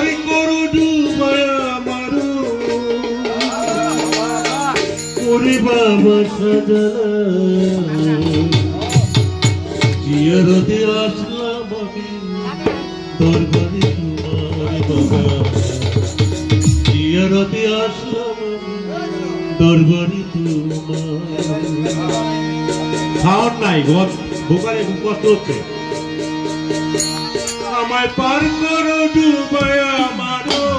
আর করু ডুবায়া মারু করে বাবা সাজালা জিয়ারতে আসলাম আমি। দরবারে তোমার কষ্ট হচ্ছে। my partner, do my amado.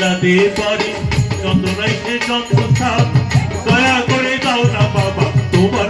মিলাতে পারি। যত নাই রাইতে যত সাপ দয়া করে দাও না বাবা তোমার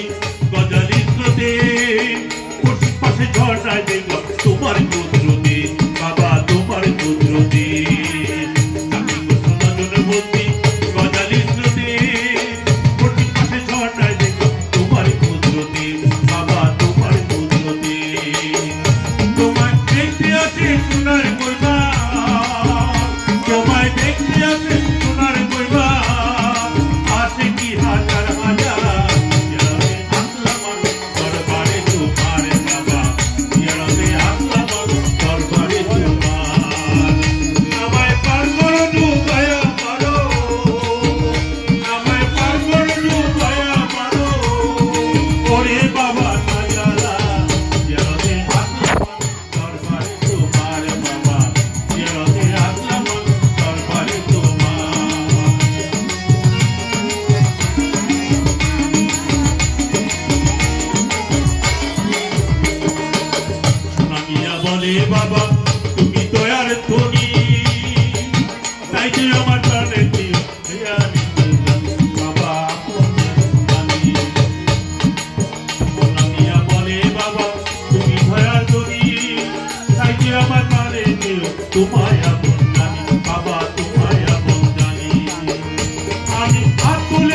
বাবা তুমি আমার প্রাণে তোমায় আপন বাবা তোমায় আমি আকুল